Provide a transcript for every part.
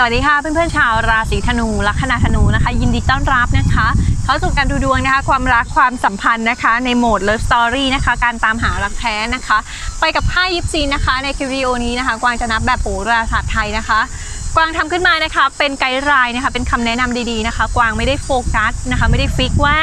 สวัสดีค่ะเพื่อนๆชาวราศีธนูลัคนาธนูนะคะ ยินดีต้อนรับนะคะ เข้าสู่การดูดวงนะคะ ความรักความสัมพันธ์นะคะ ในโหมด Love Story นะคะ การตามหารักแท้นะคะ ไปกับค่ายยิปซีนะคะ ในคลิปวิดีโอนี้นะคะ กวางจะนับแบบโหราศาสตร์ไทยนะคะกวางทำขึ้นมานะคะ เป็นไกด์ไลน์นะคะ เป็นคำแนะนำดีๆนะคะ กวางไม่ได้โฟกัสนะคะ ไม่ได้ฟิกว่า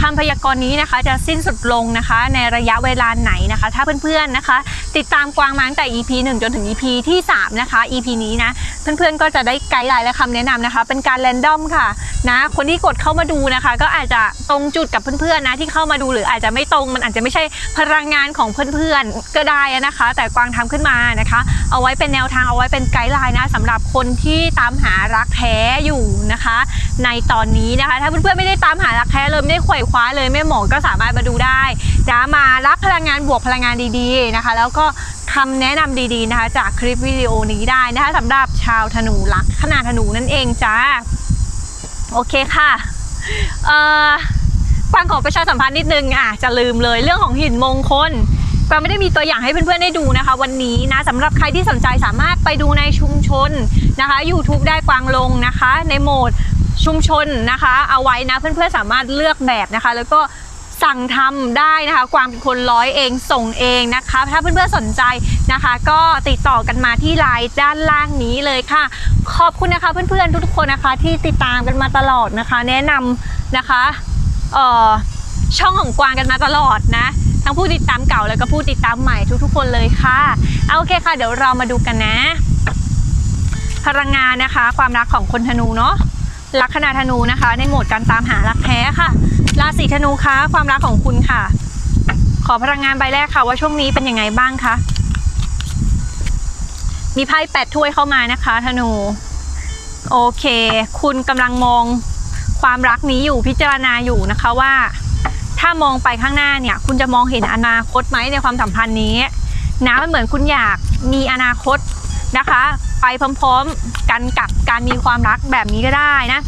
คำพยากรณ์นี้นะคะจะสิ้นสุดลงนะคะ ในระยะเวลาไหนนะคะ ถ้าเพื่อนๆนะคะ ติดตามกวางมาตั้งแต่ EP 1 จนถึง EP ที่ 3 นะคะ EP นี้นะเพื่อนๆก็จะได้ไกด์ไลน์และคำแนะนำนะคะ เป็นการแรนดอมค่ะนะคนที่กดเข้ามาดูนะคะ ก็อาจจะตรงจุดกับเพื่อนๆนะที่เข้ามาดูหรืออาจจะไม่ตรงมันอาจจะไม่ใช่พลังงานของเพื่อนๆก็ได้นะคะ แต่กวางทำขึ้นมานะคะ เอาไว้เป็นแนวทางเอาไว้เป็นไกด์ไลน์นะสำหรับคนที่ตามหารักแท้อยู่นะคะ ในตอนนี้นะคะ ถ้าเพื่อนๆไม่ได้ตามหารักแท้เลยไม่ได้ไขว่คว้าเลยแม่หมอก็สามารถมาดูได้จะมารับพลังงานบวกพลังงานดีๆนะคะ แล้วก็คำแนะนำดีๆนะคะ จากคลิปวิดีโอนี้ได้นะคะสำหรับชาวธนูลักขนาดธนูนั่นเองจ้าโอเคค่ะเอ่อกวางขอประชาสัมพันธ์นิดนึงอะจะลืมเลยเรื่องของหินมงคลกวางไม่ได้มีตัวอย่างให้เพื่อนๆได้ดูนะคะ วันนี้นะสำหรับใครที่สนใจสามารถไปดูในชุมชนนะคะ YouTube ได้กวางลงนะคะ ในโหมด ชุมชนนะคะ เอาไว้นะเพื่อนๆสามารถเลือกแบบนะคะ แล้วก็สั่งทำได้นะคะกวางเป็นคนร้อยเองส่งเองนะคะ ถ้าเพื่อนๆสนใจนะคะ ก็ติดต่อกันมาที่ไลน์ด้านล่างนี้เลยค่ะ ขอบคุณนะคะเพื่อนๆทุกๆคนนะคะที่ติดตามกันมาตลอดนะคะ แนะนำนะคะเอ่อช่องของกวางกันมาตลอดนะ ทั้งผู้ติดตามเก่าแล้วก็ผู้ติดตามใหม่ทุกๆ คนเลยค่ะเอาโอเคค่ะ เดี๋ยวเรามาดูกันนะ พลังงานนะคะ ความรักของคนธนูเนาะ ลัคนาธนูนะคะ ในโหมดการตามหารักแท้ค่ะ ราศีธนูคะความรักของคุณค่ะ ขอพลังงานใบแรกค่ะ ว่าช่วงนี้เป็นยังไงบ้างคะมีไพ่แปดถ้วยเข้ามานะคะ ธนู โอเค คุณกำลังมองความรักนี้อยู่พิจารณาอยู่นะคะว่า ถ้ามองไปข้างหน้าเนี่ย คุณจะมองเห็นอนาคตไหมในความสัมพันธ์นี้นะมันเหมือนคุณอยากมีอนาคตนะคะ ไปพร้อมๆ กันกับการมีความรักแบบนี้ก็ได้นะ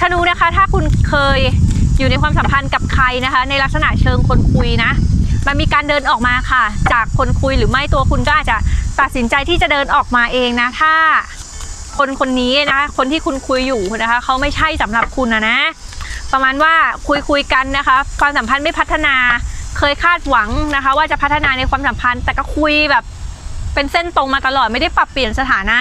ธนูนะคะถ้าคุณเคยอยู่ในความสัมพันธ์กับใครนะคะ ในลักษณะเชิงคนคุยนะ มันมีการเดินออกมาค่ะ จากคนคุยหรือไม่ตัวคุณก็อาจจะตัดสินใจที่จะเดินออกมาเองนะ ถ้าคนคนนี้นะ คนที่คุณคุยอยู่นะคะเขาไม่ใช่สำหรับคุณนะนะ ประมาณว่าคุยคุยกันนะคะ ความสัมพันธ์ไม่พัฒนาเคยคาดหวังนะคะ ว่าจะพัฒนาในความสัมพันธ์ แต่ก็คุยแบบ เป็นเส้นตรงมาตลอดไม่ได้ปรับเปลี่ยนสถานะ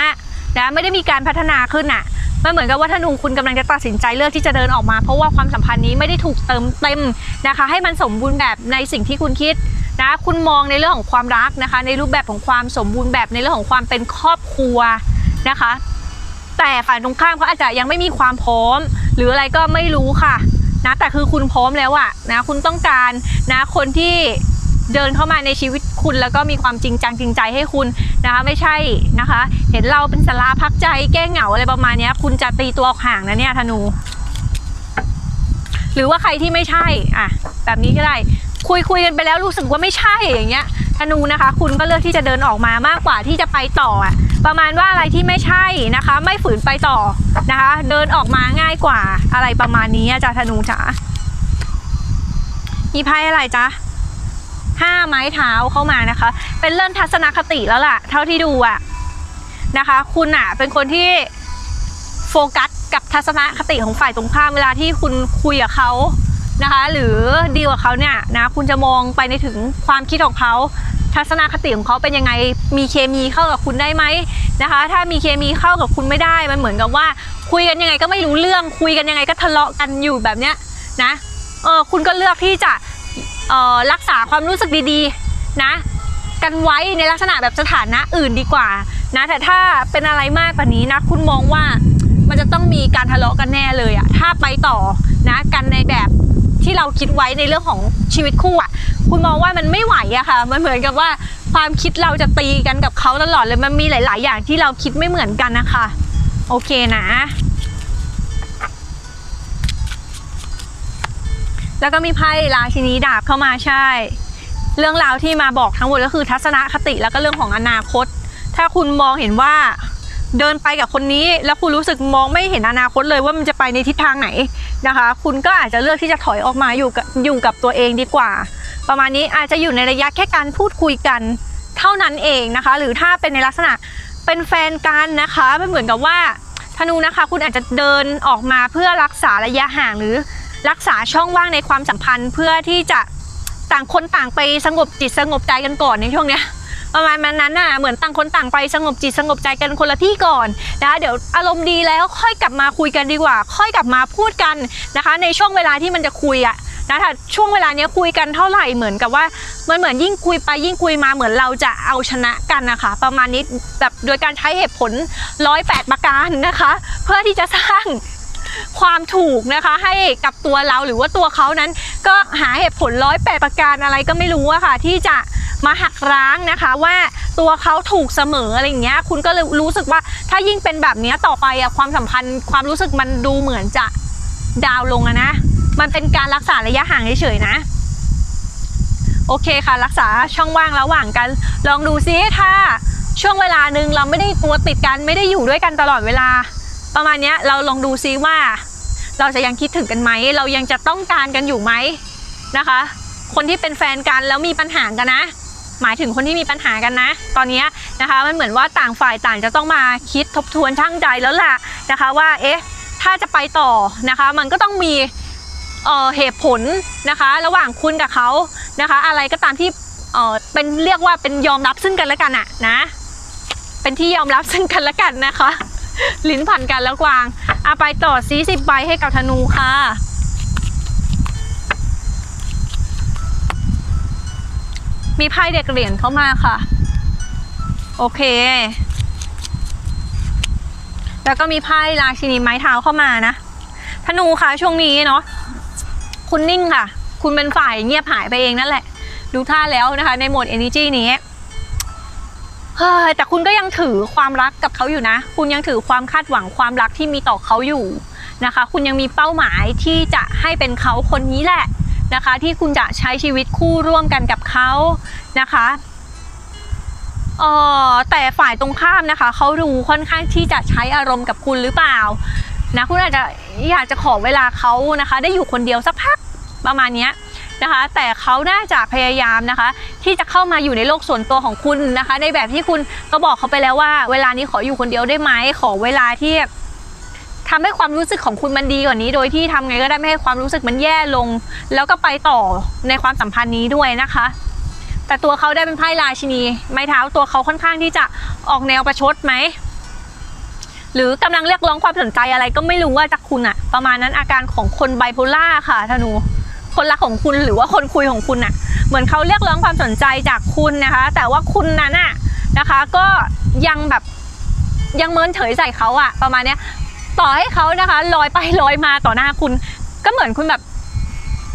นะไม่ได้มีการพัฒนาขึ้นอะมันเหมือนกับว่าถ้านุ่มคุณกำลังจะตัดสินใจเลือกที่จะเดินออกมา เพราะว่าความสัมพันธ์นี้ไม่ได้ถูกเติมเต็มนะคะ ให้มันสมบูรณ์แบบในสิ่งที่คุณคิดนะคุณมองในเรื่องของความรักนะคะ ในรูปแบบของความสมบูรณ์แบบในเรื่องของความเป็นครอบครัวนะคะ แต่ฝ่ายตรงข้ามเขาอาจจะยังไม่มีความพร้อม หรืออะไรก็ไม่รู้ค่ะนะแต่คือคุณพร้อมแล้วอะนะคุณต้องการนะคนที่ เดินเข้ามาในชีวิตคุณแล้วก็มีความจริงจังจริงใจให้คุณนะคะ ไม่ใช่นะคะ เห็นเราเป็นสาราพักใจแก้เหงาอะไรประมาณนี้คุณจะตีตัวออกห่างนะเนี่ยธนู หรือว่าใครที่ไม่ใช่อะแบบนี้ก็ได้คุยคุยกันไปแล้วรู้สึกว่าไม่ใช่อย่างเงี้ยธนูนะคะ คุณก็เลือกที่จะเดินออกมามากกว่าที่จะไปต่ออะประมาณว่าอะไรที่ไม่ใช่นะคะ ไม่ฝืนไปต่อนะคะ เดินออกมาง่ายกว่าอะไรประมาณนี้จารย์ธนูจ๋ามีไพ่อะไรจ๊ะ ห้าไม้เท้าเข้ามานะคะ เป็นเรื่องทัศนคติแล้วล่ะ เท่าที่ดูอะนะคะ คุณอะเป็นคนที่โฟกัสกับทัศนคติของฝ่ายตรงข้ามเวลาที่คุณคุยกับเขานะคะ หรือดีลกับเขาเนี่ยนะคุณจะมองไปในถึงความคิดของเขาทัศนคติของเขาเป็นยังไง มีเคมีเข้ากับคุณได้ไหมนะคะ ถ้ามีเคมีเข้ากับคุณไม่ได้ มันเหมือนกับว่าคุยกันยังไงก็ไม่รู้เรื่อง คุยกันยังไงก็ทะเลาะกันอยู่แบบเนี้ยนะ เออคุณก็เลือกที่จะ รักษาความรู้สึกดีๆนะ กันไว้ในลักษณะแบบสถานะอื่นดีกว่านะแต่ถ้าเป็นอะไรมากกว่านี้นะคุณมองว่ามันจะต้องมีการทะเลาะกันแน่เลยอะถ้าไปต่อนะกันในแบบที่เราคิดไว้ในเรื่องของชีวิตคู่อะคุณมองว่ามันไม่ไหวอะค่ะ มันเหมือนกับว่าความคิดเราจะตีกันกับเขาตลอดเลยมันมีหลาย ๆ อย่างที่เราคิดไม่เหมือนกันนะคะ โอเคนะ แล้วก็มีไพ่ราชินีดาบเข้ามาใช่ เรื่องราวที่มาบอกทั้งหมดก็คือทัศนคติแล้วก็เรื่องของอนาคต ถ้าคุณมองเห็นว่าเดินไปกับคนนี้ แล้วคุณรู้สึกมองไม่เห็นอนาคตเลยว่ามันจะไปในทิศทางไหนนะคะ คุณก็อาจจะเลือกที่จะถอยออกมาอยู่กับอยู่กับตัวเองดีกว่า ประมาณนี้อาจจะอยู่ในระยะแค่การพูดคุยกันเท่านั้นเองนะคะ หรือถ้าเป็นในลักษณะเป็นแฟนกันนะคะมันเหมือนกับว่าธนูนะคะ คุณอาจจะเดินออกมาเพื่อรักษาระยะห่างหรือ รักษาช่องว่างในความสัมพันธ์ เพื่อที่จะต่างคนต่างไปสงบจิตสงบใจกันก่อนในช่วงเนี้ยประมาณนั้นน่ะเหมือนต่างคนต่างไปสงบจิตสงบใจกันคนละที่ก่อนนะคะเดี๋ยวอารมณ์ดีแล้วค่อยกลับมาคุยกันดีกว่า ค่อยกลับมาพูดกันนะคะ ในช่วงเวลาที่มันจะคุยอะนะถ้าช่วงเวลาเนี้ยคุยกันเท่าไหร่เหมือนกับว่ามันเหมือนยิ่งคุยไปยิ่งคุยมาเหมือนเราจะเอาชนะกันนะคะ ประมาณนี้แบบโดยการใช้เหตุผลร้อยแปดประการนะคะ เพื่อที่จะสร้าง ความถูกนะคะให้กับตัวเราหรือว่าตัวเขานั้น ก็หาเหตุผลร้อยแปดประการอะไรก็ไม่รู้อะค่ะ ที่จะมาหักร้างนะคะว่าตัวเขาถูกเสมออะไรอย่างเงี้ย คุณก็เลยรู้สึกว่าถ้ายิ่งเป็นแบบนี้ต่อไปอะความสัมพันธ์ความรู้สึกมันดูเหมือนจะดาวลงอะนะ มันเป็นการรักษาระยะห่างเฉยๆนะโอเคค่ะรักษาช่องว่างระหว่างกัน ลองดูซิถ้าช่วงเวลาหนึ่งเราไม่ได้ตัวติดกันไม่ได้อยู่ด้วยกันตลอดเวลา ประมาณนี้เราลองดูซิว่า เราจะยังคิดถึงกันไหม เรายังจะต้องการกันอยู่ไหมนะคะ คนที่เป็นแฟนกันแล้วมีปัญหากันนะ หมายถึงคนที่มีปัญหากันนะ ตอนนี้นะคะมันเหมือนว่าต่างฝ่ายต่างจะต้องมาคิดทบทวนช่างใจแล้วล่ะนะคะว่าเอ๊ะถ้าจะไปต่อนะคะ มันก็ต้องมีเเหตุผลนะคะ ระหว่างคุณกับเขานะคะ อะไรก็ตามที่เเป็นเรียกว่าเป็นยอมรับซึ่งกันและกันอะนะ เป็นที่ยอมรับซึ่งกันและกันนะคะ ลิ้นพันกันแล้วกวางเอาไปต่อซีสิบใบให้กับธนูค่ะ มีไพ่เด็กเหรียญเข้ามาค่ะ โอเค แล้วก็มีไพ่ราชินีไม้เท้าเข้ามานะธนูค่ะช่วงนี้เนาะคุณนิ่งค่ะ คุณเป็นฝ่ายเงียบหายไปเองนั่นแหละ ดูท่าแล้วนะคะ ในโหมด energy นี้ เฮ้ยแต่คุณก็ยังถือความรักกับเขาอยู่นะ คุณยังถือความคาดหวังความรักที่มีต่อเขาอยู่นะคะ คุณยังมีเป้าหมายที่จะให้เป็นเขาคนนี้แหละนะคะ ที่คุณจะใช้ชีวิตคู่ร่วมกันกับเขานะคะเออแต่ฝ่ายตรงข้ามนะคะเขารู้ค่อนข้างที่จะใช้อารมณ์กับคุณหรือเปล่านะคุณอาจจะอยากจะขอเวลาเขานะคะ ได้อยู่คนเดียวสักพักประมาณเนี้ย นะคะ แต่เขาน่าจะพยายามนะคะ ที่จะเข้ามาอยู่ในโลกส่วนตัวของคุณนะคะ ในแบบที่คุณก็บอกเขาไปแล้วว่า เวลานี้ขออยู่คนเดียวได้ไหมขอเวลาที่ทำให้ความรู้สึกของคุณมันดีกว่านี้ โดยที่ทำไงก็ได้ไม่ให้ความรู้สึกมันแย่ลง แล้วก็ไปต่อในความสัมพันธ์นี้ด้วยนะคะ แต่ตัวเขาได้เป็นไพ่ราชินี ไม้เท้าตัวเขาค่อนข้างที่จะออกแนวประชดไหมหรือกำลังเรียกร้องความสนใจอะไรก็ไม่รู้ว่าจากคุณอะประมาณนั้นอาการของคนไบโพล่าค่ะธนู คนรักของคุณหรือว่าคนคุยของคุณน่ะเหมือนเขาเรียกร้องความสนใจจากคุณนะคะ แต่ว่าคุณนั้นน่ะนะคะ ก็ยังแบบยังเมินเฉยใส่เขาอะประมาณเนี้ยต่อให้เขานะคะลอยไปลอยมาต่อหน้าคุณ ก็เหมือนคุณแบบ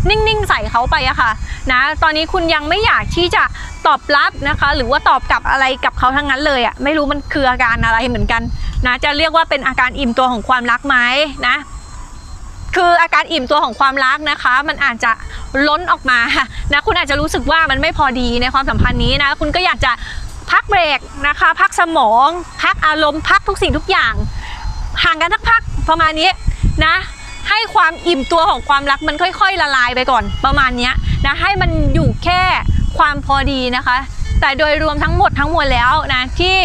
นิ่งๆใส่เขาไปอะค่ะนะตอนนี้คุณยังไม่อยากที่จะตอบรับนะคะ หรือว่าตอบกลับอะไรกับเขาทั้งนั้นเลยอะไม่รู้มันคืออาการอะไรเหมือนกันนะจะเรียกว่าเป็นอาการอิ่มตัวของความรักไหมนะ คืออาการอิ่มตัวของความรักนะคะ มันอาจจะล้นออกมานะคุณอาจจะรู้สึกว่ามันไม่พอดีในความสัมพันธ์นี้นะคุณก็อยากจะพักเบรกนะคะ พักสมอง พักอารมณ์พักทุกสิ่งทุกอย่าง ห่างกันสักพักประมาณนี้นะให้ความอิ่มตัวของความรักมันค่อย ๆ ละลายไปก่อนประมาณนี้นะให้มันอยู่แค่ความพอดีนะคะ แต่โดยรวมทั้งหมดทั้งมวลแล้วนะที่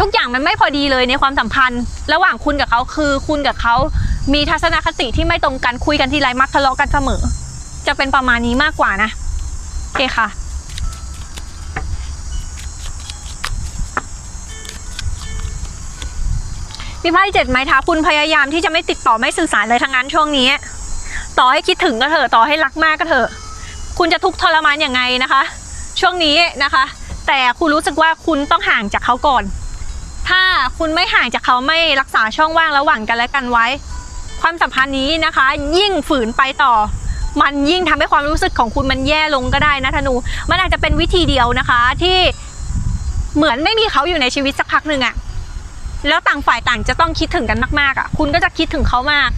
ทุกอย่างมันไม่พอดีเลยในความสัมพันธ์ ระหว่างคุณกับเขาคือคุณกับเขา มีทัศนคติที่ไม่ตรงกันคุยกันทีไรมักทะเลาะกันเสมอ จะเป็นประมาณนี้มากกว่านะโอเคค่ะ มีไพ่เจ็ดไม้เท้าคุณพยายามที่จะไม่ติดต่อไม่สื่อสารเลยทั้งนั้นช่วงนี้ ต่อให้คิดถึงก็เถอะต่อให้รักมากก็เถอะ คุณจะทุกข์ทรมานอยังไงนะคะ ช่วงนี้นะคะ แต่คุณรู้สึกว่าคุณต้องห่างจากเขาก่อนถ้าคุณไม่ห่างจากเขาไม่รักษาช่องว่างระหว่างกันและกันไว้ ความสัมพันธ์นี้นะคะ ยิ่งฝืนไปต่อ มันยิ่งทำให้ความรู้สึกของคุณมันแย่ลงก็ได้นะธนู มันอาจจะเป็นวิธีเดียวนะคะที่เหมือนไม่มีเขาอยู่ในชีวิตสักพักหนึ่งอะแล้วต่างฝ่ายต่างจะต้องคิดถึงกันมากๆอะคุณก็จะคิดถึงเขามาก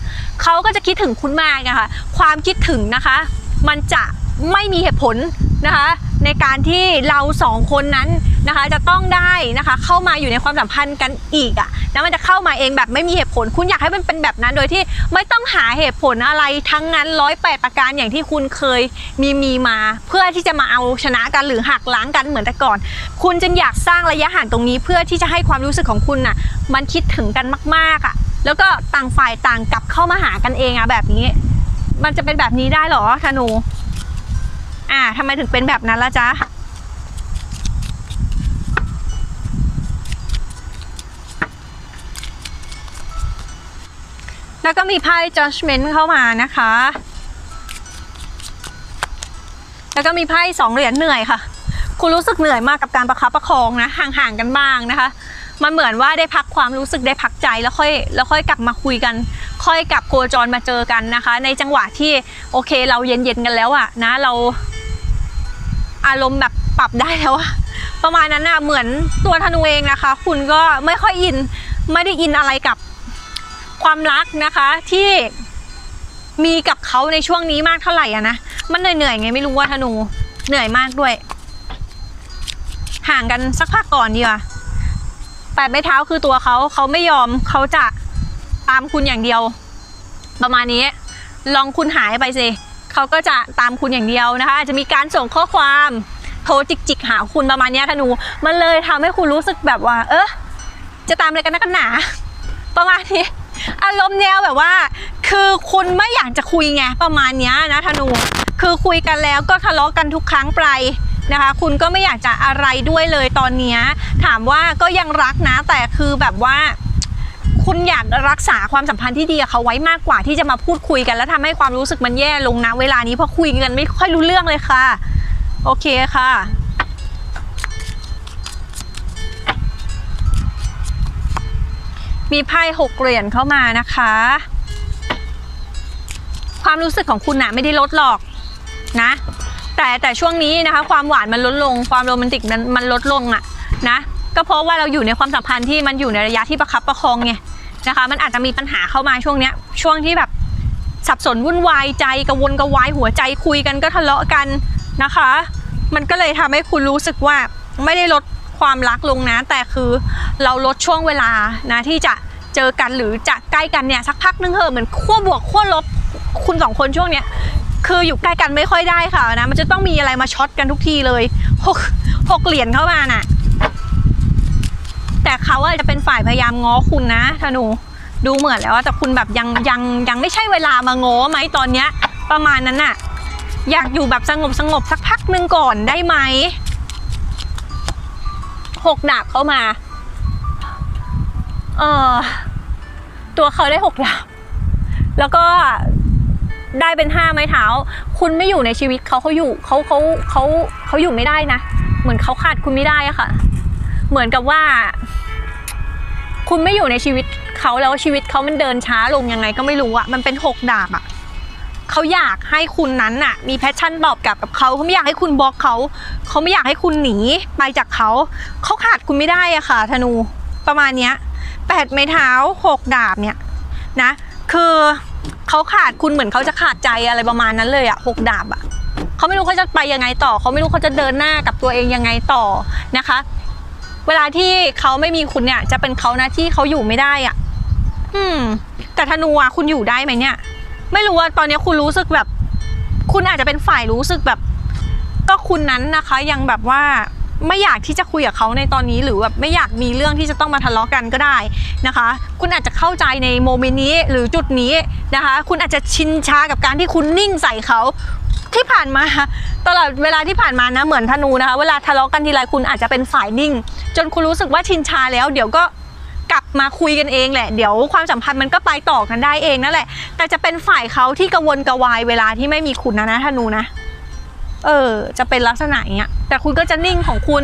เขาก็จะคิดถึงคุณมากนะคะความคิดถึงนะคะ มันจะไม่มีเหตุผลนะคะ ในการที่เราสองคนนั้นนะคะ จะต้องได้นะคะ เข้ามาอยู่ในความสัมพันธ์กันอีกอะ่ะแล้วมันจะเข้ามาเองแบบไม่มีเหตุผล คุณอยากให้มันเป็นแบบนั้นโดยที่ไม่ต้องหาเหตุผลอะไรทั้งนั้นร้อยแปดประการอย่างที่คุณเคยมีมีมา เพื่อที่จะมาเอาชนะกันหรือหักล้างกันเหมือนแต่ก่อน คุณจึงอยากสร้างระยะห่างตรงนี้ เพื่อที่จะให้ความรู้สึกของคุณน่ะ มันคิดถึงกันมากๆอะแล้วก็ต่างฝ่ายต่างกลับเข้ามาหากันเองอะแบบนี้ มันจะเป็นแบบนี้ได้หรอธนู อ่าทำไมถึงเป็นแบบนั้นละจ๊ะแล้วก็มีไพ่ judgment เข้ามานะคะ แล้วก็มีไพ่สองเหรียญเหนื่อยค่ะ คุณรู้สึกเหนื่อยมากกับการประคับประคองนะ ห่างๆกันบ้างนะคะ มันเหมือนว่าได้พักความรู้สึกได้พักใจแล้วค่อยแล้วค่อยกลับมาคุยกัน ค่อยกลับโคจรมาเจอกันนะคะ ในจังหวะที่โอเคเราเย็นๆกันแล้วอะนะเรา อารมณ์แบบปรับได้แล้วอะประมาณนั้นอะเหมือนตัวธนูเองนะคะ คุณก็ไม่ค่อยอินไม่ได้อินอะไรกับความรักนะคะที่มีกับเขาในช่วงนี้มากเท่าไหร่อะนะมันเหนื่อยๆไงไม่รู้ว่าธนูเหนื่อยมากด้วย ห่างกันสักพักก่อนดีกว่าแปดไม้เท้าคือตัวเขาเขาไม่ยอมเขาจะตามคุณอย่างเดียว ประมาณนี้ ลองคุณหายไปสิ เขาก็จะตามคุณอย่างเดียวนะคะ อาจจะมีการส่งข้อความโทรจิกจิกๆหาคุณประมาณนี้ธนู มันเลยทำให้คุณรู้สึกแบบว่า เออจะตามอะไรกันนักกันหนา ประมาณนี้อารมณ์แนวแบบว่า คือคุณไม่อยากจะคุยไงประมาณนี้นะธนู คือคุยกันแล้วก็ทะเลาะกันทุกครั้งไปนะคะ คุณก็ไม่อยากจะอะไรด้วยเลยตอนนี้ถามว่าก็ยังรักนะแต่คือแบบว่า คุณอยากรักษาความสัมพันธ์ที่ดีกับเขาไว้มากกว่าที่จะมาพูดคุยกัน แล้วทำให้ความรู้สึกมันแย่ลงนะเวลานี้เพราะคุยกันไม่ค่อยรู้เรื่องเลยค่ะ โอเคค่ะมีไพ่หกเหรียญเข้ามานะคะ ความรู้สึกของคุณน่ะไม่ได้ลดหรอกนะ แต่แต่ช่วงนี้นะคะ ความหวานมันลดลง ความโรแมนติกมันมันลดลงอะนะ ก็เพราะว่าเราอยู่ในความสัมพันธ์ที่มันอยู่ในระยะที่ประคับประคองไง นะคะ มันอาจจะมีปัญหาเข้ามาช่วงเนี้ย ช่วงที่แบบสับสนวุ่นวายใจกระวนกระวายหัวใจคุยกันก็ทะเลาะกันนะคะ มันก็เลยทำให้คุณรู้สึกว่าไม่ได้ลดความรักลงนะ แต่คือเราลดช่วงเวลานะที่จะเจอกันหรือจะใกล้กันเนี่ยสักพักนึงเหอะเหมือนขั้วบวกขั้วลบคุณสองคนช่วงเนี้ยคืออยู่ใกล้กันไม่ค่อยได้ค่ะนะ มันจะต้องมีอะไรมาช็อตกันทุกทีเลยหกหกเหรียญเข้ามาน่ะ แต่เขาอะจะเป็นฝ่ายพยายามง้อคุณนะธนูดูเหมือนแล้วว่าแต่คุณแบบยังยังยังไม่ใช่เวลามาง้อไหมตอนเนี้ย ประมาณนั้นน่ะ อยากอยู่แบบสงบสงบสักพักหนึ่งก่อนได้ไหมหกดาบเข้ามาเออตัวเขาได้หกดาบแล้วก็ได้เป็นห้าไม้เท้า คุณไม่อยู่ในชีวิตเขาเขาอยู่เขาเขาเขาเขาอยู่ไม่ได้นะ เหมือนเขาขาดคุณไม่ได้อะค่ะ เหมือนกับว่า คุณไม่อยู่ในชีวิตเขาแล้วชีวิตเขามันเดินช้าลงยังไงก็ไม่รู้อะมันเป็นหกดาบอะเขาอยากให้คุณนั้นน่ะ มีแพชชั่นตอบกลับกับเขาเขาไม่อยากให้คุณบล็อกเขาเขาไม่อยากให้คุณหนีไปจากเขาเขาขาดคุณไม่ได้อะค่ะธนูประมาณเนี้ยแปดไม้เท้าหกดาบเนี่ยนะ คือเขาขาดคุณเหมือนเขาจะขาดใจอะไรประมาณนั้นเลยอะหกดาบอะเขาไม่รู้เขาจะไปยังไงต่อเขาไม่รู้เขาจะเดินหน้ากับตัวเองยังไงต่อนะคะ เวลาที่เขาไม่มีคุณเนี่ย จะเป็นเขานะที่เขาอยู่ไม่ได้อะ่ะ อืม แต่ธนูอะคุณอยู่ได้ไหมเนี่ย ไม่รู้ว่าตอนนี้คุณรู้สึกแบบ คุณอาจจะเป็นฝ่ายรู้สึกแบบ ก็คุณนั้นนะคะ ยังแบบว่าไม่อยากที่จะคุยกับเขาในตอนนี้หรือแบบไม่อยากมีเรื่องที่จะต้องมาทะเลาะกันก็ได้นะคะ คุณอาจจะเข้าใจในโมเมนต์นี้หรือจุดนี้นะคะ คุณอาจจะชินชากับการที่คุณนิ่งใส่เขา ที่ผ่านมาตลอดเวลาที่ผ่านมานะเหมือนธนูนะคะ เวลาทะเลาะกันทีไรคุณอาจจะเป็นฝ่ายนิ่ง จนคุณรู้สึกว่าชินชาแล้ว เดี๋ยวก็กลับมาคุยกันเองแหละ เดี๋ยวความสัมพันธ์มันก็ไปต่อกันได้เองนั่นแหละ แต่จะเป็นฝ่ายเขาที่กังวลกระวายเวลาที่ไม่มีคุณนะนะธนูนะ เออ จะเป็นลักษณะอย่างเงี้ย แต่คุณก็จะนิ่งของคุณ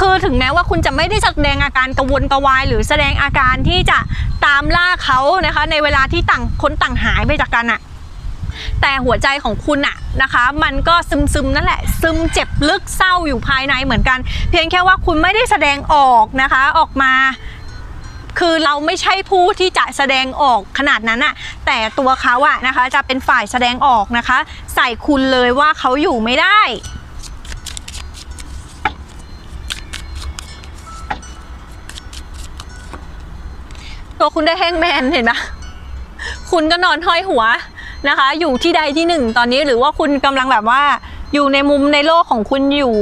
คือถึงแม้ว่าคุณจะไม่ได้แสดงอาการกระวนกระวาย หรือแสดงอาการที่จะตามล่าเขานะคะ ในเวลาที่ต่างคนต่างหายไปจากกันอะ แต่หัวใจของคุณอะนะคะ มันก็ซึมซึมๆนั่นแหละ ซึมเจ็บลึกเศร้าอยู่ภายในเหมือนกัน เพียงแค่ว่าคุณไม่ได้แสดงออกนะคะออกมาคือเราไม่ใช่ผู้ที่จะแสดงออกขนาดนั้นอะแต่ตัวเขาอะนะคะจะเป็นฝ่ายแสดงออกนะคะ ใส่คุณเลยว่าเขาอยู่ไม่ได้ ตัวคุณได้แห้งแมนเห็นไหมคุณก็นอนห้อยหัว นะคะ อยู่ที่ใดที่หนึ่งตอนนี้หรือว่าคุณกำลังแบบว่า อยู่ในมุมในโลกของคุณอยู่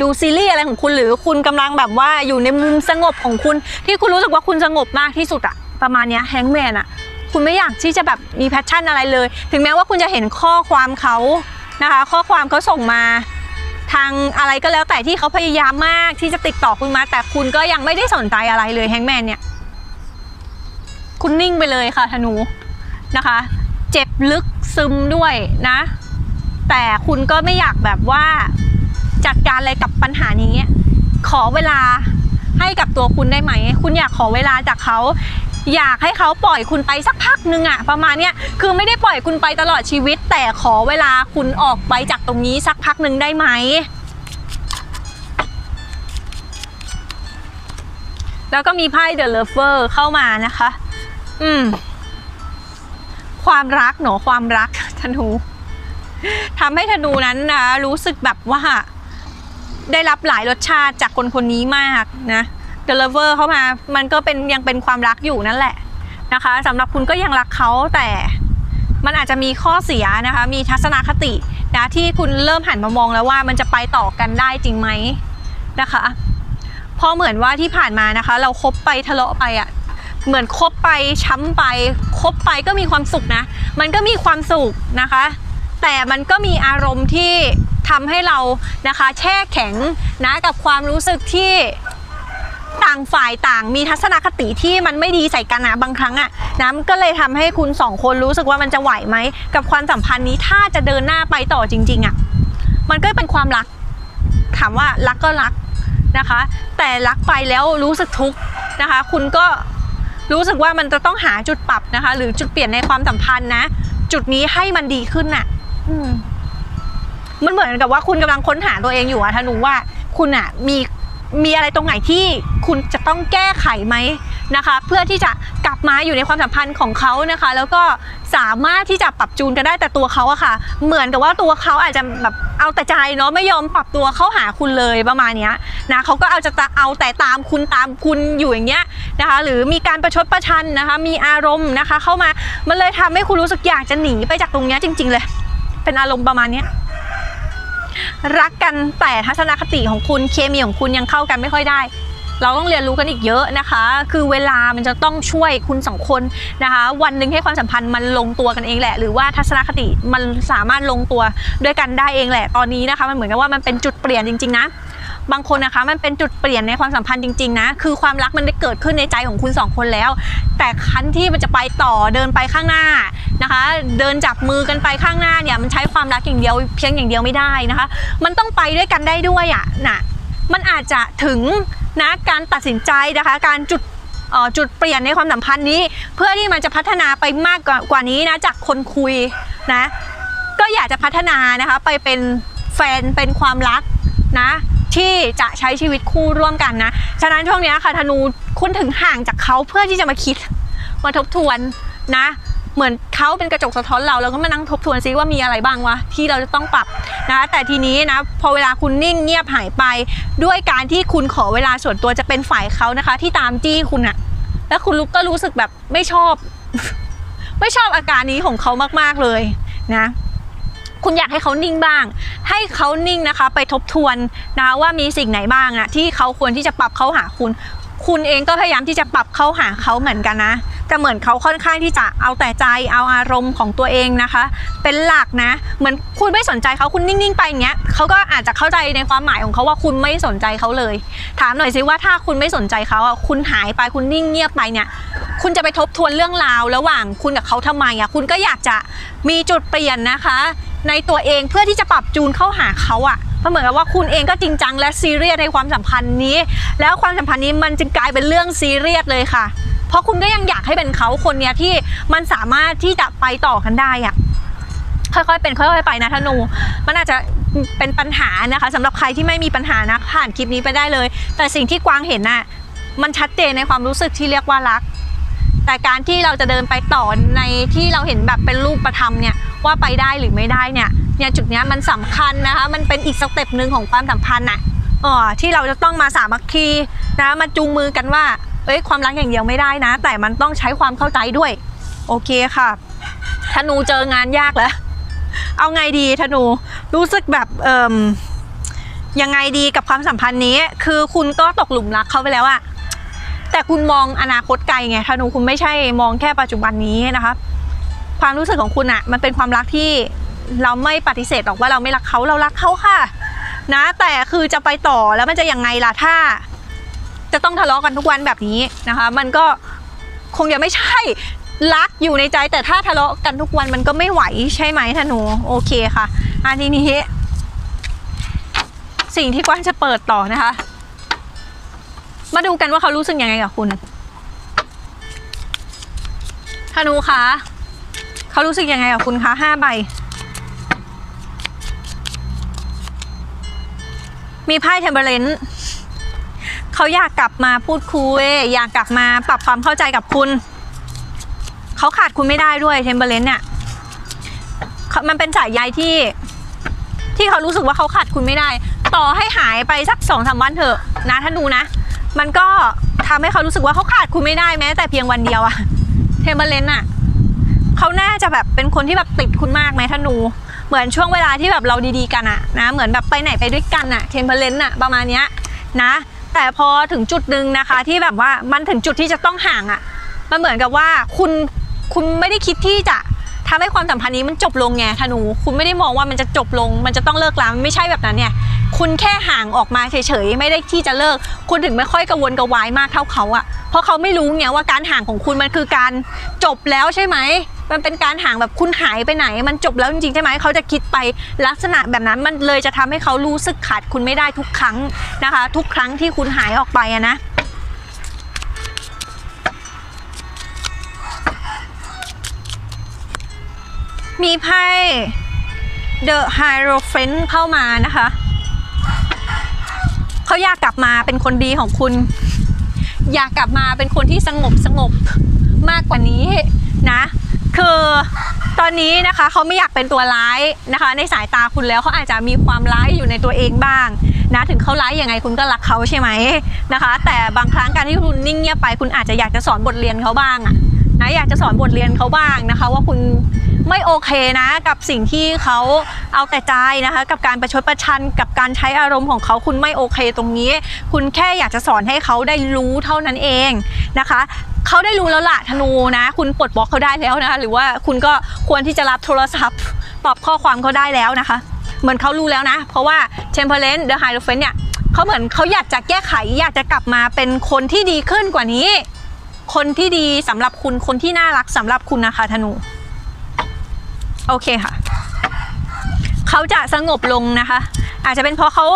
ดูซีรีส์อะไรของคุณหรือคุณกำลังแบบว่าอยู่ในมุมสงบของคุณ ที่คุณรู้สึกว่าคุณสงบมากที่สุดอะประมาณนี้แฮงแมนอะคุณไม่อยากที่จะแบบมีแพชชั่นอะไรเลย ถึงแม้ว่าคุณจะเห็นข้อความเขานะคะ ข้อความเขาส่งมาทางอะไรก็แล้วแต่ที่เขาพยายามมากที่จะติดต่อคุณมา แต่คุณก็ยังไม่ได้สนใจอะไรเลยแฮงแมนเนี่ย คุณนิ่งไปเลยค่ะธนู นะคะ เจ็บลึกซึมด้วยนะ แต่คุณก็ไม่อยากแบบว่าจัดการอะไรกับปัญหานี้ ขอเวลาให้กับตัวคุณได้ไหม คุณอยากขอเวลาจากเขา อยากให้เขาปล่อยคุณไปสักพักหนึ่งอะประมาณเนี้ยคือไม่ได้ปล่อยคุณไปตลอดชีวิต แต่ขอเวลาคุณออกไปจากตรงนี้สักพักหนึ่งได้ไหมแล้วก็มีไพ่ The Lover เข้ามานะคะ อืม ความรักหนอความรักธนูทำให้ธนูนั้นนะรู้สึกแบบว่า ได้รับหลายรสชาติจากคนคนนี้มากนะ The Lover เข้ามามันก็เป็นยังเป็นความรักอยู่นั่นแหละนะคะสำหรับคุณก็ยังรักเขาแต่มันอาจจะมีข้อเสียนะคะ มีทัศนคตินะที่คุณเริ่มหันมามองแล้วว่ามันจะไปต่อกันได้จริงไหมนะคะพราะเหมือนว่าที่ผ่านมานะคะ เราคบไปทะเลาะไปอะ่ะ เหมือนคบไปช้ำไปคบไปก็มีความสุขนะ มันก็มีความสุขนะคะ แต่มันก็มีอารมณ์ที่ทำให้เรานะคะ แช่แข็งนะกับความรู้สึกที่ต่างฝ่ายต่างมีทัศนคติที่มันไม่ดีใส่กันนะบางครั้งอะนะมันก็เลยทำให้คุณสองคนรู้สึกว่ามันจะไหวไหมกับความสัมพันธ์นี้ถ้าจะเดินหน้าไปต่อจริง ๆอะมันก็เป็นความรัก ถามว่ารักก็รักนะคะ แต่รักไปแล้วรู้สึกทุกข์นะคะ คุณก็ รู้สึกว่ามันจะต้องหาจุดปรับนะคะ หรือจุดเปลี่ยนในความสัมพันธ์นะ จุดนี้ให้มันดีขึ้นน่ะ อืมมันเหมือนกับว่าคุณกำลังค้นหาตัวเองอยู่อะธนูว่า คุณอะมี มีอะไรตรงไหนที่คุณจะต้องแก้ไขไหมนะคะ เพื่อที่จะกลับมาอยู่ในความสัมพันธ์ของเขานะคะ แล้วก็สามารถที่จะปรับจูนกันได้แต่ตัวเขาอะค่ะ เหมือนกับว่าตัวเขาอาจจะแบบเอาแต่ใจเนาะไม่ยอมปรับตัวเข้าหาคุณเลยประมาณนี้นะเขาก็เอาจะเอาแต่ตามคุณตามคุณอยู่อย่างเงี้ยนะคะ หรือมีการประชดประชันนะคะ มีอารมณ์นะคะ เข้ามามันเลยทำให้คุณรู้สึกอยากจะหนีไปจากตรงเนี้ยจริง ๆ เลย เป็นอารมณ์ประมาณเนี้ย รักกันแต่ทัศนคติของคุณเคมีของคุณยังเข้ากันไม่ค่อยได้ เราต้องเรียนรู้กันอีกเยอะนะคะ คือเวลามันจะต้องช่วยคุณสองคนนะคะ วันหนึ่งให้ความสัมพันธ์มันลงตัวกันเองแหละ หรือว่าทัศนคติมันสามารถลงตัวด้วยกันได้เองแหละ ตอนนี้นะคะ มันเหมือนกับว่ามันเป็นจุดเปลี่ยนจริง ๆ นะ บางคนนะคะมันเป็นจุดเปลี่ยนในความสัมพันธ์จริงๆนะคือความรักมันได้เกิดขึ้นในใจของคุณสองคนแล้ว แต่คันที่มันจะไปต่อเดินไปข้างหน้านะคะ เดินจับมือกันไปข้างหน้าเนี่ยมันใช้ความรักอย่างเดียวเพียงอย่างเดียวไม่ได้นะคะ มันต้องไปด้วยกันได้ด้วยอะนะมันอาจจะถึงนะการตัดสินใจนะคะ การจุดจุดเปลี่ยนในความสัมพันธ์นี้ เพื่อที่มันจะพัฒนาไปมากกว่านี้นะจากคนคุยนะก็อยากจะพัฒนานะคะไปเป็นแฟนเป็นความรักนะ ที่จะใช้ชีวิตคู่ร่วมกันนะ ฉะนั้นช่วงนี้ค่ะธนูคุณถึงห่างจากเขาเพื่อที่จะมาคิดมาทบทวนนะ เหมือนเขาเป็นกระจกสะท้อนเราเราก็มานั่งทบทวนซิว่ามีอะไรบ้างวะที่เราจะต้องปรับนะแต่ทีนี้นะพอเวลาคุณนิ่งเงียบหายไป ด้วยการที่คุณขอเวลาส่วนตัวจะเป็นฝ่ายเขานะคะ ที่ตามจี้คุณอะแล้วคุณลุกก็รู้สึกแบบไม่ชอบ ไม่ชอบอาการนี้ของเขามากๆเลยนะ คุณอยากให้เขานิ่งบ้าง ให้เขานิ่งนะคะ ไปทบทวนนะว่ามีสิ่งไหนบ้างอะที่เขาควรที่จะปรับเข้าหาคุณ คุณเองก็พยายามที่จะปรับเข้าหาเขาเหมือนกันนะแต่เหมือนเขาค่อนข้างที่จะเอาแต่ใจเอาอารมณ์ของตัวเองนะคะ เป็นหลักนะ เหมือนคุณไม่สนใจเขาคุณนิ่งๆไปอย่างเงี้ยเขาก็อาจจะเข้าใจในความหมายของเขาว่าคุณไม่สนใจเขาเลย ถามหน่อยสิว่าถ้าคุณไม่สนใจเขาอะคุณหายไปคุณนิ่งเงียบไปเนี่ย คุณจะไปทบทวนเรื่องราว ระหว่างคุณกับเขาทำไมอะคุณก็อยากจะมีจุดเปลี่ยนนะคะ ในตัวเองเพื่อที่จะปรับจูนเข้าหาเขาอะเพราะเหมือนกับว่าคุณเองก็จริงจังและซีเรียสในความสัมพันธ์นี้ แล้วความสัมพันธ์นี้มันจึงกลายเป็นเรื่องซีเรียสเลยค่ะ เพราะคุณก็ยังอยากให้เป็นเขาคนเนี้ยที่มันสามารถที่จะไปต่อกันได้อะค่อยๆเป็นค่อยๆไปนะธนู มันอาจจะเป็นปัญหานะคะสำหรับใครที่ไม่มีปัญหานะผ่านคลิปนี้ไปได้เลย แต่สิ่งที่กวางเห็นน่ะมันชัดเจนในความรู้สึกที่เรียกว่ารัก แต่การที่เราจะเดินไปต่อในที่เราเห็นแบบเป็นรูปประธรรมเนี่ยว่าไปได้หรือไม่ได้เนี่ยเนี่ยจุดนี้มันสำคัญนะคะ มันเป็นอีกสเต็ปหนึ่งของความสัมพันธ์น่ะอ๋อที่เราจะต้องมาสามัคคีนะมาจูงมือกันว่าเอ้ยความรักอย่างเดียวไม่ได้นะ แต่มันต้องใช้ความเข้าใจด้วย โอเคค่ะธนูเจองานยากแล้ว เอาไงดีธนูรู้สึกแบบเอิมยังไงดีกับความสัมพันธ์นี้ คือคุณก็ตกหลุมรักเขาไปแล้วอะ แต่คุณมองอนาคตไกลไงธนูคุณไม่ใช่มองแค่ปัจจุบันนี้นะคะความรู้สึกของคุณอะมันเป็นความรักที่เราไม่ปฏิเสธหรอกว่าเราไม่รักเขาเรารักเขาค่ะ นะ แต่คือจะไปต่อแล้วมันจะยังไงล่ะถ้า จะต้องทะเลาะกันทุกวันแบบนี้นะคะ มันก็คงยังไม่ใช่รักอยู่ในใจ แต่ถ้าทะเลาะกันทุกวันมันก็ไม่ไหวใช่ไหมธนูโอเคค่ะอันทีนี้สิ่งที่กว้างจะเปิดต่อนะคะ มาดูกันว่าเขารู้สึกยังไงกับคุณธนูคะเขารู้สึกยังไงกับคุณคะห้าใบ มีไพ่เทมเบอร์เลนเขาอยากกลับมาพูดคุยอยากกลับมาปรับความเข้าใจกับคุณ เขาขาดคุณไม่ได้ด้วยเทมเบอร์เลนเนี่ยมันเป็นสายใยที่ ที่เขารู้สึกว่าเขาขาดคุณไม่ได้ ต่อให้หายไปสักสองสามวันเถอะนะถ้าดูนะ มันก็ทำให้เขารู้สึกว่าเขาขาดคุณไม่ได้แม้ แต่เพียงวันเดียวอะเทมเบอร์เลนอะเขาน่าจะแบบเป็นคนที่แบบติดคุณมากไหมท่านู เหมือนช่วงเวลาที่แบบเราดีๆกันอะนะ เหมือนแบบไปไหนไปด้วยกันอะเทมเบอร์เลนอะประมาณเนี้ยนะ แต่พอถึงจุดหนึ่งนะคะที่แบบว่ามันถึงจุดที่จะต้องห่างอะมันเหมือนกับว่าคุณคุณไม่ได้คิดที่จะทำให้ความสัมพันธ์นี้มันจบลงไงธนู คุณไม่ได้มองว่ามันจะจบลง มันจะต้องเลิกล้วมันไม่ใช่แบบนั้นเนี่ย คุณแค่ห่างออกมาเฉยๆ ไม่ได้ที่จะเลิก คุณถึงไม่ค่อยกังวลกระวายมากเท่าเขาอะเพราะเขาไม่รู้ไงว่าการห่างของคุณมันคือการจบแล้วใช่ไหม มันเป็นการห่างแบบคุณหายไปไหน มันจบแล้วจริงๆใช่ไหมเขาจะคิดไปลักษณะแบบนั้นมันเลยจะทำให้เขารู้สึกขาดคุณไม่ได้ทุกครั้งนะคะ ทุกครั้งที่คุณหายออกไปอะนะมีไพ่ The Hierophant เข้ามานะคะ เขาอยากกลับมาเป็นคนดีของคุณ อยากกลับมาเป็นคนที่สงบสงบมากกว่านี้นะ คือตอนนี้นะคะเขาไม่อยากเป็นตัวร้ายนะคะ ในสายตาคุณแล้วเขาอาจจะมีความร้ายอยู่ในตัวเองบ้างนะถึงเขาร้ายยังไงคุณก็รักเขาใช่ไหมนะคะ แต่บางครั้งการที่คุณนิ่งเงียบไป คุณอาจจะอยากจะสอนบทเรียนเขาบ้างอะนะอยากจะสอนบทเรียนเขาบ้างนะคะ ว่าคุณ โอเคนะกับสิ่งที่เขาเอาแต่ใจนะคะกับการประชดประชันกับการใช้อารมณ์ของเขาคุณไม่โอเคตรงนี้ คุณแค่อยากจะสอนให้เขาได้รู้เท่านั้นเองนะคะเขาได้รู้แล้วละธนูนะ คุณปลดบล็อกเขาได้แล้วนะคะหรือว่าคุณก็ควรที่จะรับโทรศัพท์ ตอบข้อความเขาได้แล้วนะคะ เหมือนเขารู้แล้วนะ เพราะว่า Temperance The Hierophant เนี่ยเขาเหมือนเขาอยากจะแก้ไข อยากจะกลับมาเป็นคนที่ดีขึ้นกว่านี้ คนที่ดีสำหรับคุณคนที่น่ารักสำหรับคุณนะคะธนู โอเคค่ะ เขาจะสงบลงนะคะ อาจจะเป็นเพราะเขา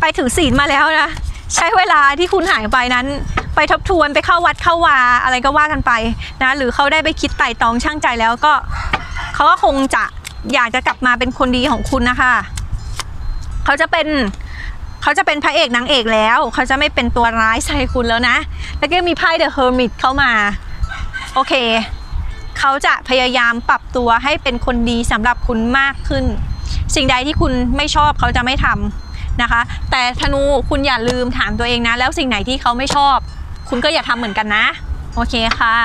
ไปถือศีลมาแล้วนะ ใช้เวลาที่คุณหายไปนั้น ไปทบทวนไปเข้าวัดเข้าวาอะไรก็ว่ากันไปนะ หรือเขาได้ไปคิดไต่ตองช่างใจแล้วก็เขาก็คงจะอยากจะกลับมาเป็นคนดีของคุณนะคะเขาจะเป็นเขาจะเป็นพระเอกนางเอกแล้ว เขาจะไม่เป็นตัวร้ายใส่คุณแล้วนะ แล้วก็มีไพ่เดอะเฮอร์มิตเข้ามา โอเค เขาจะพยายามปรับตัวให้เป็นคนดีสำหรับคุณมากขึ้น สิ่งใดที่คุณไม่ชอบเขาจะไม่ทำนะคะ แต่ธนูคุณอย่าลืมถามตัวเองนะ แล้วสิ่งไหนที่เขาไม่ชอบ คุณก็อย่าทำเหมือนกันนะ โอเคค่ะ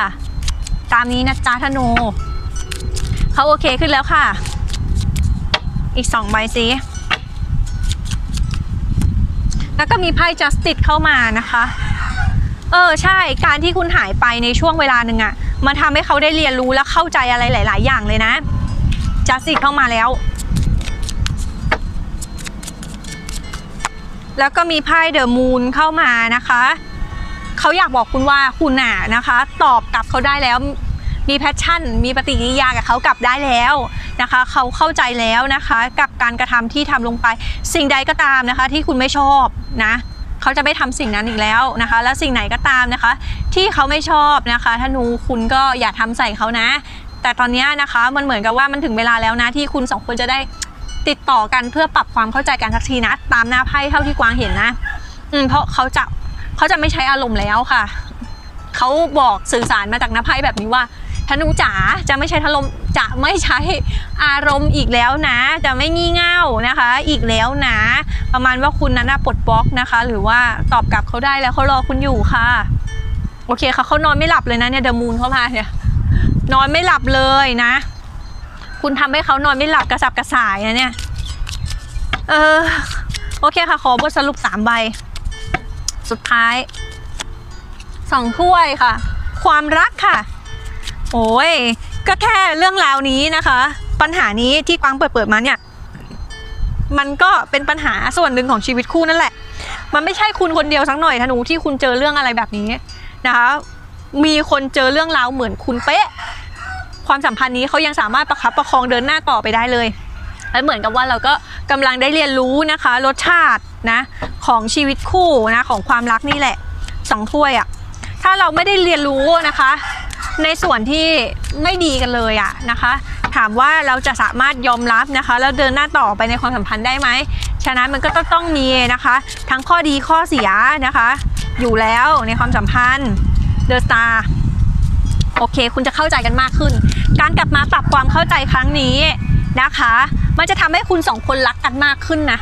ตามนี้นะจ๊ะธนูเขาโอเคขึ้นแล้วค่ะ อีกสองใบสิแล้วก็มีไพ่ justice เข้ามานะคะ เออใช่ การที่คุณหายไปในช่วงเวลาหนึ่งอะ มันทำให้เขาได้เรียนรู้และเข้าใจอะไรหลาย ๆ อย่างเลยนะ justice เข้ามาแล้ว แล้วก็มีไพ่เดอะมูนเข้ามานะคะเขาอยากบอกคุณว่าคุณน่ะนะคะ ตอบกลับเขาได้แล้วมีแพชชั่น มีปฏิกิริยากับเขากลับได้แล้วนะคะ เขาเข้าใจแล้วนะคะ กับการกระทำที่ทำลงไป สิ่งใดก็ตามนะคะ ที่คุณไม่ชอบนะ เขาจะไม่ทำสิ่งนั้นอีกแล้วนะคะ แล้วสิ่งไหนก็ตามนะคะ ที่เขาไม่ชอบนะคะธนูคุณก็อย่าทำใส่เขานะ แต่ตอนนี้นะคะมันเหมือนกับว่ามันถึงเวลาแล้วนะที่คุณสองคนจะได้ติดต่อกันเพื่อปรับความเข้าใจกันสักทีนะตามหน้าไพ่เท่าที่กวางเห็นนะ อืมเพราะเขาจะเขาจะไม่ใช้อารมณ์แล้วค่ะเขาบอกสื่อสารมาจากหน้าไพ่แบบนี้ว่า ธนูจ๋าจะไม่ใช้ทลมจะไม่ใช้อารมณ์อีกแล้วนะ จะไม่งี่เง่านะคะ อีกแล้วนะ ประมาณว่าคุณนั้นปลดบล็อกนะคะ หรือว่าตอบกลับเขาได้แล้วเขารอคุณอยู่ค่ะ โอเคค่ะเขานอนไม่หลับเลยนะเนี่ยเดมูนเข้ามาเนี่ยนอนไม่หลับเลยนะ คุณทำให้เขานอนไม่หลับกระสับกระส่ายนะเนี่ยเออโอเคค่ะ ขอบทสรุป3ใบ สุดท้ายสองถ้วยค่ะ ความรักค่ะ โอ้ยก็แค่เรื่องราวนี้นะคะ ปัญหานี้ที่กวางเปิดเปิดมาเนี่ย มันก็เป็นปัญหาส่วนหนึ่งของชีวิตคู่นั่นแหละ มันไม่ใช่คุณคนเดียวสักหน่อยธนูที่คุณเจอเรื่องอะไรแบบนี้นะคะ มีคนเจอเรื่องราวเหมือนคุณเป๊ะ ความสัมพันธ์นี้เขายังสามารถประคับประคองเดินหน้าต่อไปได้เลยและเหมือนกับว่าเราก็กำลังได้เรียนรู้นะคะ รสชาตินะของชีวิตคู่นะของความรักนี่แหละสองถ้วยอะ่ะถ้าเราไม่ได้เรียนรู้นะคะ ในส่วนที่ไม่ดีกันเลยอะนะคะ ถามว่าเราจะสามารถยอมรับนะคะ แล้วเดินหน้าต่อไปในความสัมพันธ์ได้ไหมฉะนั้นมันก็ต้องต้องมีนะคะ ทั้งข้อดีข้อเสียนะคะ อยู่แล้วในความสัมพันธ์เดอะสตาร์โอเค คุณจะเข้าใจกันมากขึ้น การกลับมาปรับความเข้าใจครั้งนี้นะคะ มันจะทำให้คุณสองคนรักกันมากขึ้นนะ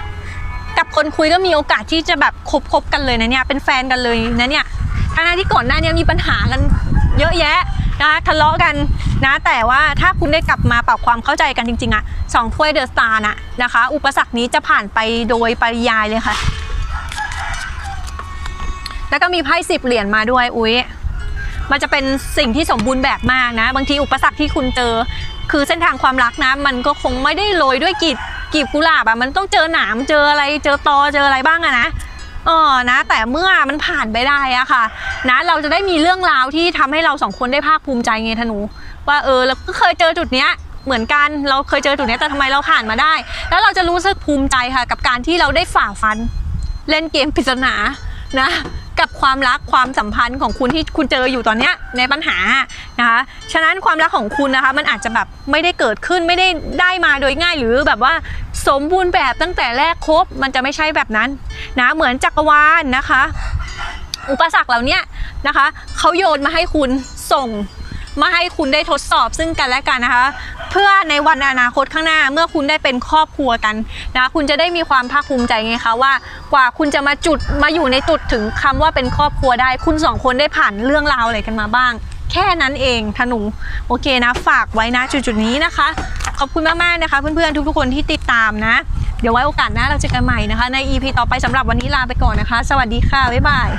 กับคนคุยก็มีโอกาสที่จะแบบคบคบกันเลยนะเนี่ยเป็นแฟนกันเลยนะเนี่ยทั้งที่ก่อนหน้านี้มีปัญหากันเยอะแยะ นะทะเลาะกันนะแต่ว่าถ้าคุณได้กลับมาปรับความเข้าใจกันจริงๆอะสองถ้วยเดอะสตาร์นะนะคะ อุปสรรคนี้จะผ่านไปโดยปริยายเลยค่ะ แล้วก็มีไพ่สิบเหรียญมาด้วยอุ้ยมันจะเป็นสิ่งที่สมบูรณ์แบบมากนะ บางทีอุปสรรคที่คุณเจอ คือเส้นทางความรักนะ มันก็คงไม่ได้โรยด้วยกีบกีบกุหลาบอะมันต้องเจอหนามเจออะไรเจอตอเจออะไรบ้างอะนะ ออนะ แต่เมื่อมันผ่านไปได้อะค่ะ นะเราจะได้มีเรื่องราวที่ทำให้เราสองคนได้ภาคภูมิใจไงธนู ว่าเออเราก็เคยเจอจุดเนี้ยเหมือนกันเราเคยเจอจุดเนี้ยแต่ทำไมเราผ่านมาได้ แล้วเราจะรู้สึกภูมิใจค่ะ กับการที่เราได้ฝ่าฟัน เล่นเกมปริศนานะ กับความรักความสัมพันธ์ของคุณที่คุณเจออยู่ตอนเนี้ยในปัญหานะคะฉะนั้นความรักของคุณนะคะมันอาจจะแบบไม่ได้เกิดขึ้นไม่ได้ได้มาโดยง่ายหรือแบบว่าสมบูรณ์แบบตั้งแต่แรกครบมันจะไม่ใช่แบบนั้นนะเหมือนจักรวาลนะคะ อุปสรรคเหล่านี้นะคะเขาโยนมาให้คุณส่ง มาให้คุณได้ทดสอบซึ่งกันและกันนะคะ เพื่อในวันอนาคตข้างหน้าเมื่อคุณได้เป็นครอบครัวกันนะคุณจะได้มีความภาคภูมิใจไงคะว่ากว่าคุณจะมาจุดมาอยู่ในจุดถึงคำว่าเป็นครอบครัวได้ คุณสองคนได้ผ่านเรื่องราวอะไรกันมาบ้าง แค่นั้นเองธนูโอเคนะ ฝากไว้นะจุดๆนี้นะคะ ขอบคุณมากๆนะคะ เพื่อนๆทุกๆคนที่ติดตามนะ เดี๋ยวไว้โอกาสหน้าเราเจอกันใหม่นะคะ ใน EP ต่อไปสำหรับวันนี้ลาไปก่อนนะคะ สวัสดีค่ะบ๊ายบาย